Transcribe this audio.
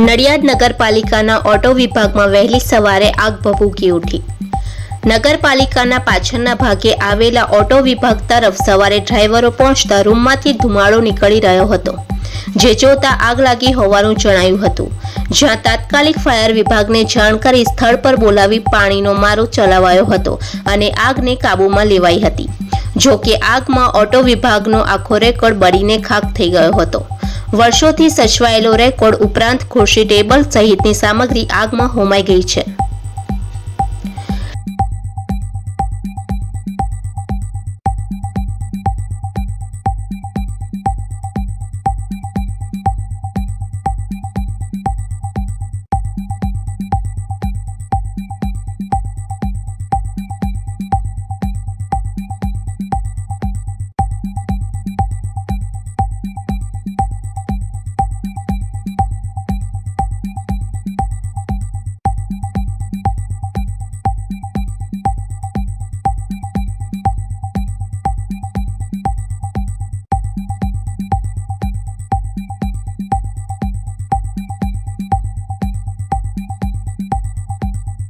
નડિયાદ નગરપાલિકાના ઓટો વિભાગમાં વહેલી સવારે આગ ભભૂકી ઉઠી. નગરપાલિકાના પાછળના ભાગે આવેલા ઓટો વિભાગ તરફ સવારે ડ્રાઈવરો પહોંચતા રૂમમાંથી ધુમાડો નીકળી રહ્યો હતો, જે જોતા આગ લાગી હોવાનું જણાયું હતું. જ્યાં તાત્કાલિક ફાયર વિભાગને જાણ કરી સ્થળ પર બોલાવી પાણીનો મારો ચલાવાયો હતો અને આગને કાબૂમાં લેવાઈ હતી. જો કે આગમાં ઓટો વિભાગનો આખો રેકોર્ડ બળીને ખાક થઈ ગયો હતો. વર્ષોથી સચવાયેલો રેકોર્ડ ઉપરાંત ખુરશી ટેબલ સહિતની સામગ્રી આગમાં હોમાઈ ગઈ છે.